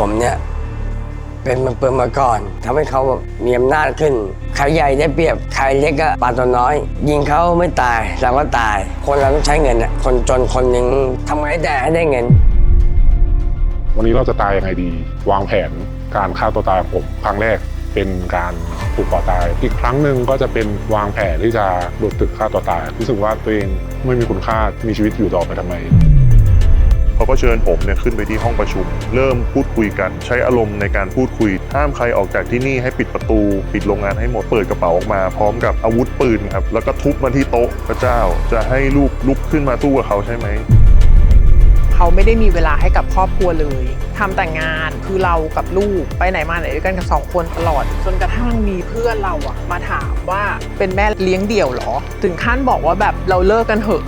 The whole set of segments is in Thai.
ผมเนี่ยเป็นมือปืนมาก่อนทำให้เขามีอำนาจขึ้น ใครใหญ่ได้เปรียบ ใครเล็กก็ปาตัวน้อย ยิงเขาไม่ตายเราก็ตาย คนเราต้องใช้เงินอะคนจนคนหนึ่งทำไงแต่ให้ได้เงิน วันนี้เราจะตายยังไงดี วางแผนการฆ่าตัวตายของผมครั้งแรกเป็นการผูกคอตาย อีกครั้งหนึ่งก็จะเป็นวางแผนที่จะโดดตึกฆ่าตัวตายรู้สึกว่าตัวเองไม่มีคุณค่ามีชีวิตอยู่ต่อไปทำไม เขาก็เชิญผมเนี่ยขึ้นไปที่ห้องประชุม เริ่มพูดคุยกัน ใช้อารมณ์ในการพูดคุย ห้ามใครออกจากที่นี่ให้ปิดประตู ปิดโรงงานให้หมดเปิดกระเป๋าออกมา พร้อมกับอาวุธปืนครับแล้วก็ทุบมาที่โต๊ะพระเจ้า จะให้ลูกลุกขึ้นมาสู้กับเขาใช่ไหมเขาไม่ได้มีเวลาให้กับครอบครัวเลยทำแต่งานคือเรากับลูกไปไหนมาไหนด้วยกันกับสองคนตลอด จนกระทั่งมีเพื่อนเราอะมาถามว่าเป็นแม่เลี้ยงเดี่ยวหรอ ถึงขั้นบอกว่าแบบเราเลิกกันเถอะ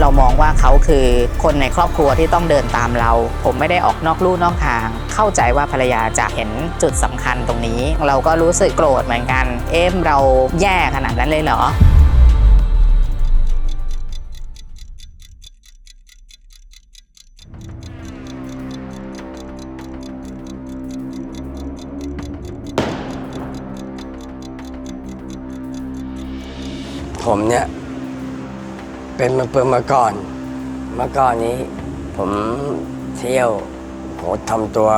เรามองว่าเขาคือคนในครอบครัวที่ต้องเดินตามเรา ผมไม่ได้ออกนอกลู่นอกทาง เข้าใจว่าภรรยาจะเห็นจุดสำคัญตรงนี้ เราก็รู้สึกโกรธเหมือนกัน เอ๊ะเราแย่ขนาดนั้นเลยเหรอผมเนี่ย เป็นมือปืนมาก่อน เมื่อก่อนนี้ ผมเที่ยวผมทำตัว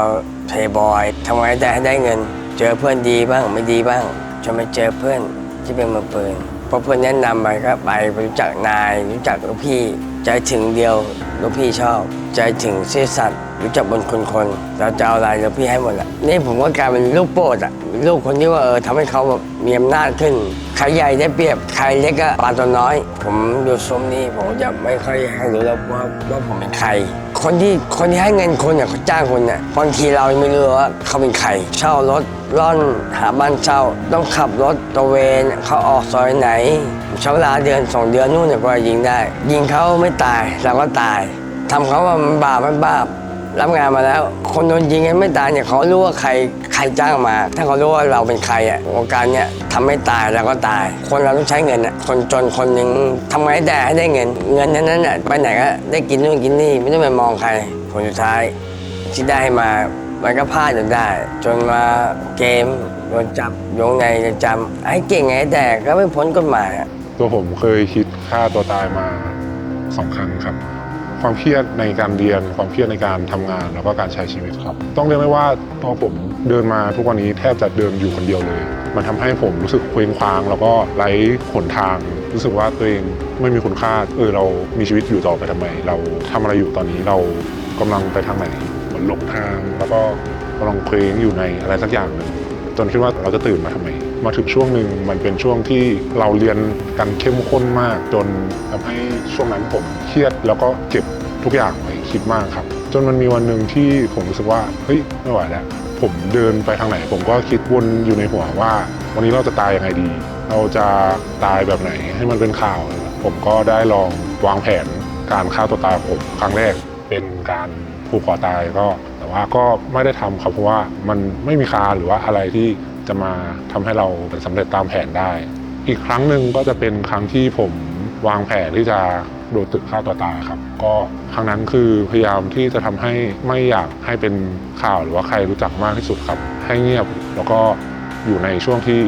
เพย์บอยทำไงได้ให้ได้เงิน เจอเพื่อนดีบ้างไม่ดีบ้างจนไปเจอเพื่อนที่เป็นมือปืนพอเพื่อนแนะนำไปก็ไปรู้จักนายรู้จักพี่ ใจถึงเดียวลูกพี่ชอบ ใจถึงซื่อสัตย์รู้จักบนคนคนเราจะเอาอะไรลูกพี่ให้หมดอะนี่ผมก็กลายเป็นลูกโปรดอะลูกคนที่ว่าเออทำให้เขาแบบมีอำนาจขึ้นใครใหญ่ได้เปรียบใครเล็กก็ปลาตัวน้อย ผมอยู่ซุ้มนี้ผมจะไม่ค่อยให้รู้แล้วว่าว่าผมเป็นใคร คนที่คนที่ให้เงินคนเนี่ยเขาจ้างคนเนี่ยบางทีเราไม่รู้ว่าเขาเป็นใครเช่ารถร่อนหาบ้านเช่า ต้องขับรถตระเวนเขาออกซอยไหนใช้เวลาเดือนสองเดือนนู่นเนี่ยก็ยิงได้ ยิงเขาไม่ตายเราก็ตายทำเขาว่ามันบาปมันบาป รับงานมาแล้ว คนโดนยิงกันไม่ตายเนี่ยเขารู้ว่าใครใครจ้างมา ถ้าเขารู้ว่าเราเป็นใครอะวงการเนี่ยทำไม่ตายเราก็ตาย คนเราต้องใช้เงินอะคนจนคนหนึ่งทำไงแต่ให้ได้เงิน เงินนั้นนั้นอะไปไหนก็ได้กินนู่นกินนี่ไม่ต้องไปมองใครผลสุดท้ายที่ได้มามันก็พลาดจนได้ จนมาเกมโดนจับโยงในจะจำไอ้เก่งไงแต่ก็ไม่พ้นกฎหมายอะตัวผมเคยคิดฆ่าตัวตายมาสองครั้งครับ ความเครียดในการเรียน ความเครียดในการทำงาน แล้วก็การใช้ชีวิตครับ ต้องเรียกได้ว่าพอผมเดินมาทุกวันนี้แทบจะเดินอยู่คนเดียวเลย มันทำให้ผมรู้สึกเคว้งคว้าง แล้วก็ไร้หนทาง รู้สึกว่าตัวเองไม่มีคุณค่าเออเรามีชีวิตอยู่ต่อไปทำไม เราทำอะไรอยู่ตอนนี้เรากำลังไปทางไหนเหมือนหลงทาง แล้วก็กำลังเคว้งอยู่ในอะไรสักอย่างหนึ่ง จนคิดว่าเราจะตื่นมาทำไม มาถึงช่วงหนึ่งมันเป็นช่วงที่เราเรียนกันเข้มข้นมาก จนทำให้ช่วงนั้นผมเครียดแล้วก็เก็บทุกอย่างไว้คิดมากครับ จนมันมีวันหนึ่งที่ผมรู้สึกว่าเฮ้ยไม่ไหวแล้วผมเดินไปทางไหน ผมก็คิดวนอยู่ในหัวว่า วันนี้เราจะตายยังไงดี เราจะตายแบบไหนให้มันเป็นข่าว ผมก็ได้ลองวางแผนการฆ่าตัวตายของผมครั้งแรกเป็นการ ผูกคอตายก็ แต่ว่าก็ไม่ได้ทำครับเพราะว่ามันไม่มีคาหรือว่าอะไรที่จะมาทำให้เราสำเร็จตามแผนได้ อีกครั้งหนึ่งก็จะเป็นครั้งที่ผมวางแผนที่จะโดดตึกฆ่าตัวตายครับ ก็ครั้งนั้นคือพยายามที่จะทำให้ไม่อยากให้เป็นข่าวหรือว่าใครรู้จักมากที่สุดครับ ให้เงียบแล้วก็อยู่ในช่วงที่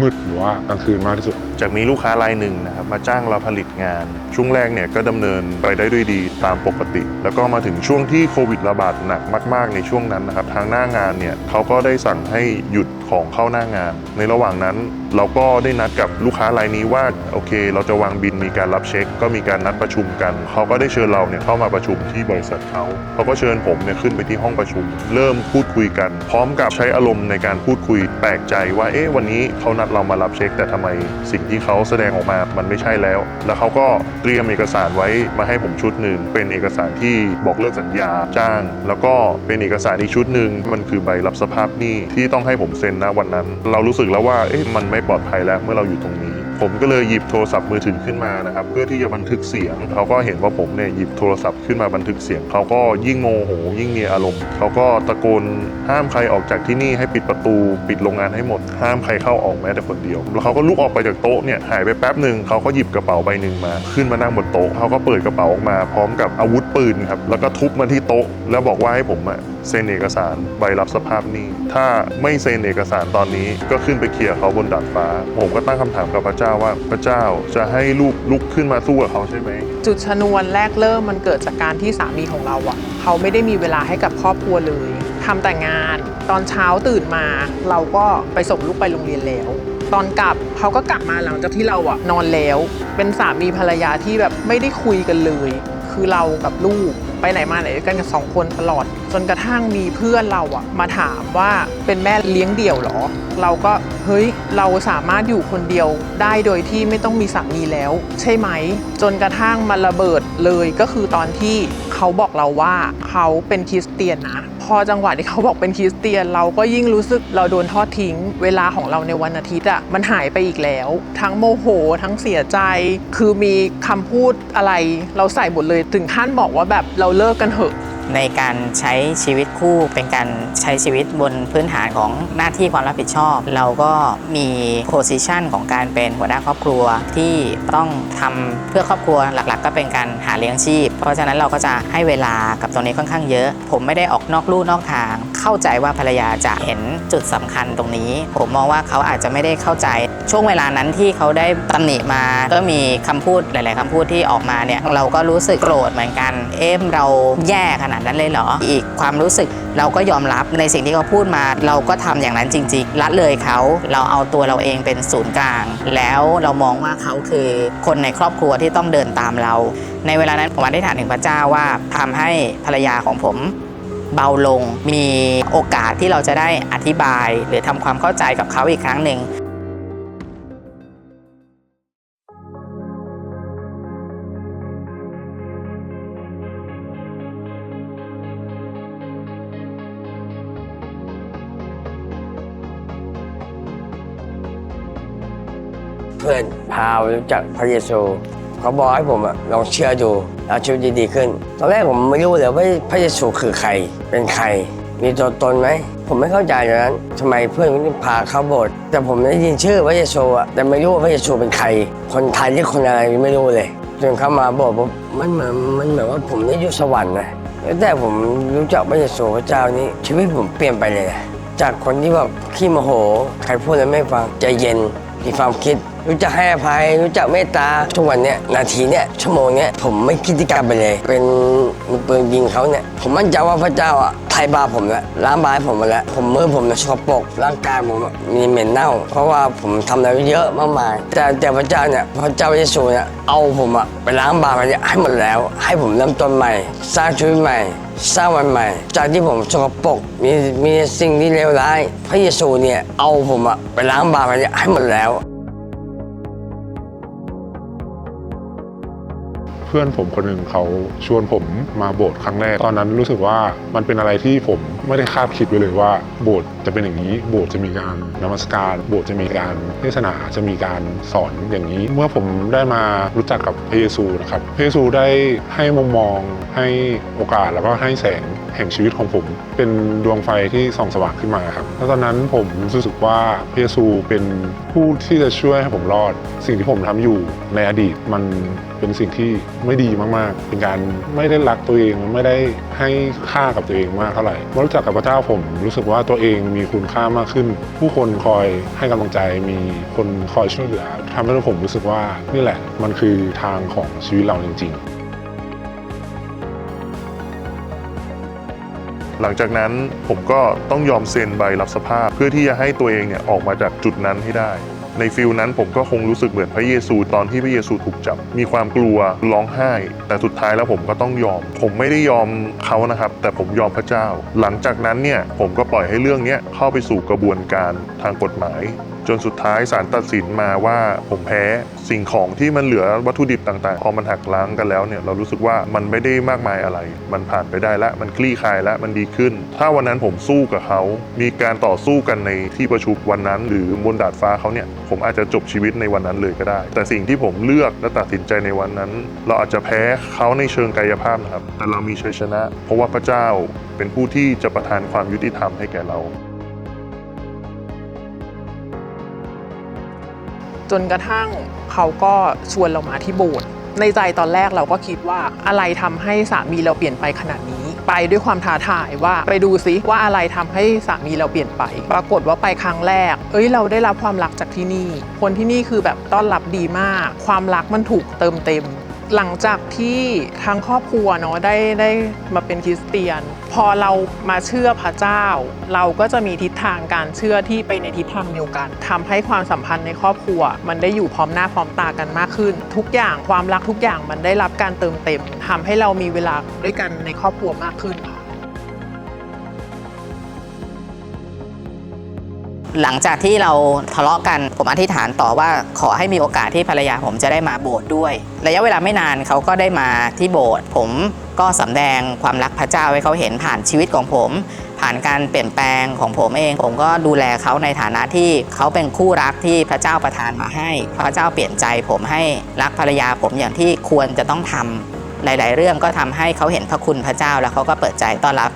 มืดหรือว่ากลางคืนมากที่สุดจากมีลูกค้ารายหนึ่งนะครับมาจ้างเราผลิตงาน ช่วงแรกเนี่ยก็ดำเนินไปได้ด้วยดีตามปกติ แล้วก็มาถึงช่วงที่โควิดระบาดหนักมาก ๆ ในช่วงนั้นนะครับทางหน้างานเนี่ยเขาก็ได้สั่งให้หยุดของเข้าหน้างาน ในระหว่างนั้น เราก็ได้นัดกับลูกค้ารายนี้ว่าโอเค เราจะวางบินมีการรับเช็ค ก็มีการนัดประชุมกัน เขาก็ได้เชิญเราเนี่ยเข้ามาประชุมที่บริษัทเขาเขาก็เชิญผมเนี่ยขึ้นไปที่ห้องประชุม เริ่มพูดคุยกัน พร้อมกับใช้อารมณ์ในการพูดคุยแปลกใจว่าเอ๊ะวันนี้เขานัดเรามารับเช็ค แต่ทำไมสิ่งที่เขาแสดงออกมามันไม่ใช่แล้ว แล้วเขาก็เตรียมเอกสารไว้มาให้ผมชุดหนึ่งเป็นเอกสารที่บอกเลิกสัญญาจ้าง แล้วก็เป็นเอกสารอีกชุดหนึ่งมันคือใบรับสภาพหนี้ที่ต้องให้ผมเซ็นนะวันนั้น เรารู้สึกแล้วว่าเอ๊ะมันไม่ปลอดภัยแล้วเมื่อเราอยู่ตรงนี้ ผมก็เลยหยิบโทรศัพท์มือถือขึ้นมานะครับเพื่อที่จะบันทึกเสียงเขาก็เห็นว่าผมเนี่ยหยิบโทรศัพท์ขึ้นมาบันทึกเสียงเขาก็ยิ่งโมโหยิ่งมีอารมณ์เขาก็ตะโกนห้ามใครออกจากที่นี่ให้ปิดประตู ปิดโรงงานให้หมด ห้ามใครเข้าออกแม้แต่คนเดียวแล้วเขาก็ลุกออกไปจากโต๊ะเนี่ยหายไปแป๊บหนึ่งเขาก็หยิบกระเป๋าใบหนึ่งมา ขึ้นมานั่งบนโต๊ะเขาก็เปิดกระเป๋าออกมาพร้อมกับอาวุธปืนครับแล้วก็ทุบมาที่โต๊ะแล้วบอกว่าให้ผมอะเซ็นเอกสารใบรับสภาพหนี้ ถ้าไม่เซ็นเอกสารตอนนี้ก็ขึ้นไปเคลียร์เขาบนดาดฟ้า ผมก็ตั้งคำถามกับพระเจ้าว่าพระเจ้าจะให้ลูกลุกขึ้นมาสู้กับเขาใช่ไหมจุดชนวนแรกเริ่มมันเกิดจากการที่สามีของเราอะเขาไม่ได้มีเวลาให้กับครอบครัวเลยทำแต่งาน ตอนเช้าตื่นมา เราก็ไปส่งลูกไปโรงเรียนแล้ว ตอนกลับเขาก็กลับมาหลังจากที่เราอะนอนแล้ว เป็นสามีภรรยาที่แบบไม่ได้คุยกันเลย คือเรากับลูก ไปไหนมาไหนด้วยกันกับสองคนตลอด จนกระทั่งมีเพื่อนเราอะมาถามว่าเป็นแม่เลี้ยงเดี่ยวเหรอ เราก็เฮ้ยเราสามารถอยู่คนเดียวได้โดยที่ไม่ต้องมีสามีแล้ว ใช่ไหม จนกระทั่งมันระเบิดเลยก็คือตอนที่เขาบอกเราว่าเขาเป็นคริสเตียนนะ อจังหวะที่เขาบอกเป็นคริสเตียน เราก็ยิ่งรู้สึกเราโดนทอดทิ้ง เวลาของเราในวันอาทิตย์อะมันหายไปอีกแล้ว ทั้งโมโห ทั้งเสียใจ คือมีคำพูดอะไร เราใส่หมดเลยถึงขั้นบอกว่าแบบเราเลิกกันเถอะ ในการใช้ชีวิตคู่เป็นการใช้ชีวิตบนพื้นฐานของหน้าที่ความรับผิดชอบ เราก็มีโพสิชันของการเป็นหัวหน้าครอบครัวที่ต้องทำเพื่อครอบครัวหลักๆ ก็เป็นการหาเลี้ยงชีพ เพราะฉะนั้นเราก็จะให้เวลากับตรงนี้ค่อนข้างเยอะ ผมไม่ได้ออกนอกลู่นอกทาง เข้าใจว่าภรรยาจะเห็นจุดสำคัญตรงนี้ ผมมองว่าเขาอาจจะไม่ได้เข้าใจ ช่วงเวลานั้นที่เขาได้ตำหนิมา ก็มีคำพูดหลาย ๆคำพูดที่ออกมาเนี่ยเราก็รู้สึกโกรธเหมือนกัน เอ็มเราแย่ขนาดนั้นเลยเหรอ อีกความรู้สึกเราก็ยอมรับในสิ่งที่เขาพูดมา เราก็ทำอย่างนั้นจริง ๆ ละเลยเขาเราเอาตัวเราเองเป็นศูนย์กลาง แล้วเรามองว่าเขาคือคนในครอบครัวที่ต้องเดินตามเรา ในเวลานั้นผมอธิษฐานถึงพระเจ้าว่าทำให้ภรรยาของผม เบาลง มีโอกาสที่เราจะได้อธิบาย หรือทำความเข้าใจกับเขาอีกครั้งหนึ่งเพื่อนพาไปรู้จักพระเยซู เขาบอกให้ผมอะลองเชื่อดูแล้วชีวิตดีๆขึ้น ตอนแรกผมไม่รู้เลยว่าพระเยซูคือใคร เป็นใคร มีตัวตนไหม ผมไม่เข้าใจตอนนั้นทำไมเพื่อนคนนี้พาเข้าโบสถ์แต่ผมได้ยินชื่อพระเยซูอะแต่ไม่รู้ว่าพระเยซูเป็นใคร คนไทยหรือคนอะไรไม่รู้เลยจนเข้ามาบอกว่ามันเหมือนมันเหมือนว่าผมได้อยู่สวรรค์นะแต่ผมรู้จักพระเยซูพระเจ้านี้ ชีวิตผมเปลี่ยนไปเลยนะจากคนที่แบบขี้โมโห ใครพูดแล้วไม่ฟังใจเย็น มีความคิด รู้จักให้อภัย รู้จักเมตตาทุกวันเนี้ยนาทีเนี้ยชั่วโมงเนี้ยผมไม่คิดที่กลับไปเลย เป็นมือปืนยิงเขาเนี่ยผมมั่นใจว่าพระเจ้าอะไทยบาผมแล้วล้างบาให้ผมมาแล้ว ผมมือผมเนี่ยสกปก ร่างกายผมมีเหม็นเน่า เพราะว่าผมทำอะไรเยอะมากมาย แต่แต่พระเจ้าเนี่ยพระเจ้าเยซูเนี่ยเอาผมอะไปล้างบาปเนี่ยให้หมดแล้ว ให้ผมเริ่มต้นใหม่ สร้างชีวิตใหม่ สร้างวันใหม่ จากที่ผมสกปรกมีมีสิ่งที่เลวร้าย พระเยซูเนี่ยเอาผมอะไปล้างบาปให้หมดแล้ว เพื่อนผมคนหนึ่งเขาชวนผมมาโบสถ์ครั้งแรก ตอนนั้นรู้สึกว่ามันเป็นอะไรที่ผมไม่ได้คาดคิดไว้เลยว่า โบสถ์จะเป็นอย่างนี้ โบสถ์จะมีการนมัสการ โบสถ์จะมีการเทศนาจะมีการสอนอย่างนี้ เมื่อผมได้มารู้จักกับพระเยซูนะครับพระเยซูได้ให้มุมมองให้โอกาสแล้วก็ให้แสง แห่งชีวิตของผม เป็นดวงไฟที่ส่องสว่างขึ้นมาครับแล้วตอนนั้นผมรู้สึกว่าพระเยซูเป็นผู้ที่จะช่วยให้ผมรอด สิ่งที่ผมทำอยู่ในอดีตมันเป็นสิ่งที่ไม่ดีมากๆ เป็นการไม่ได้รักตัวเองไม่ได้ให้ค่ากับตัวเองมากเท่าไหร่เมื่อรู้จักกับพระเจ้าผมรู้สึกว่าตัวเองมีคุณค่ามากขึ้น ผู้คนคอยให้กำลังใจมีคนคอยช่วยเหลือทำให้ผมรู้สึกว่านี่แหละมันคือทางของชีวิตเราจริง ๆ หลังจากนั้นผมก็ต้องยอมเซ็นใบรับสภาพ เพื่อที่จะให้ตัวเองเนี่ยออกมาจากจุดนั้นให้ได้ ในฟิลนั้นผมก็คงรู้สึกเหมือนพระเยซูตอนที่พระเยซูถูกจับ มีความกลัวร้องไห้ แต่สุดท้ายแล้วผมก็ต้องยอม ผมไม่ได้ยอมเขานะครับ แต่ผมยอมพระเจ้า หลังจากนั้นเนี่ยผมก็ปล่อยให้เรื่องนี้เข้าไปสู่กระบวนการทางกฎหมาย จนสุดท้ายศาลตัดสินมาว่าผมแพ้สิ่งของที่มันเหลือวัตถุดิบต่างๆ พอมันหักล้างกันแล้วเนี่ยเรารู้สึกว่ามันไม่ได้มากมายอะไร มันผ่านไปได้แล้วมันคลี่คลายแล้วมันดีขึ้น ถ้าวันนั้นผมสู้กับเขา มีการต่อสู้กันในที่ประชุมวันนั้น หรือบนดาดฟ้าเขาเนี่ยผมอาจจะจบชีวิตในวันนั้นเลยก็ได้ แต่สิ่งที่ผมเลือกและตัดสินใจในวันนั้น เราอาจจะแพ้เขาในเชิงกายภาพนะครับแต่เรามีชัยชนะ เพราะว่าพระเจ้าเป็นผู้ที่จะประทานความยุติธรรมให้แก่เรา จนกระทั่งเขาก็ชวนเรามาที่โบสถ์ในใจตอนแรกเราก็คิดว่าอะไรทำให้สามีเราเปลี่ยนไปขนาดนี้ ไปด้วยความท้าทายว่าไปดูซิว่าอะไรทำให้สามีเราเปลี่ยนไป ปรากฏว่าไปครั้งแรก เอ้ยเราได้รับความรักจากที่นี่ คนที่นี่คือแบบต้อนรับดีมาก ความรักมันถูกเติมเต็ม หลังจากที่ทางครอบครัวเนาะได้ได้มาเป็นคริสเตียน พอเรามาเชื่อพระเจ้า เราก็จะมีทิศทางการเชื่อที่ไปในทิศทางเดียวกันทำให้ความสัมพันธ์ในครอบครัว มันได้อยู่พร้อมหน้าพร้อมตากันมากขึ้น ทุกอย่างความรักทุกอย่างมันได้รับการเติมเต็มทำให้เรามีเวลาด้วยกันในครอบครัวมากขึ้นค่ะ หลังจากที่เราทะเลาะกันผมอธิษฐานต่อว่าขอให้มีโอกาสที่ภรรยาผมจะได้มาโบสถ์ด้วย ระยะเวลาไม่นานเขาก็ได้มาที่โบสถ์ผมก็สำแดงความรักพระเจ้าให้เขาเห็นผ่านชีวิตของผม ผ่านการเปลี่ยนแปลงของผมเอง ผมก็ดูแลเขาในฐานะที่เขาเป็นคู่รักที่พระเจ้าประทานมาให้ พระเจ้าเปลี่ยนใจผมให้รักภรรยาผมอย่างที่ควรจะต้องทำหลาย ๆ เรื่องก็ทำให้เขาเห็นพระคุณพระเจ้าแล้วเขาก็เปิดใจต้อนรับ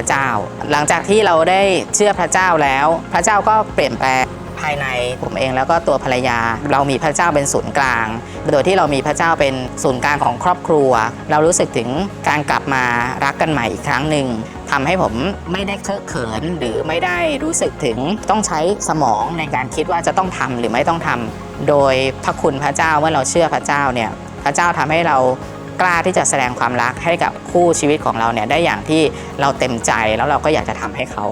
ระเจ้า หลังจากที่เราได้เชื่อพระเจ้าแล้ว พระเจ้าก็เปลี่ยนแปลงภายในผมเองแล้วก็ตัวภรรยา เรามีพระเจ้าเป็นศูนย์กลาง โดยที่เรามีพระเจ้าเป็นศูนย์กลางของครอบครัว เรารู้สึกถึงการกลับมารักกันใหม่อีกครั้งหนึ่งทำให้ผมไม่ได้เคอะเขินหรือไม่ได้รู้สึกถึงต้องใช้สมองในการคิดว่าจะต้องทำหรือไม่ต้องทำโดยพระคุณพระเจ้าเมื่อเราเชื่อพระเจ้าเนี่ยพระเจ้าทำให้เรา กล้าที่จะแสดงความรักให้กับคู่ชีวิตของเราเนี่ยได้อย่างที่เราเต็มใจแล้วเราก็อยากจะทำให้เขา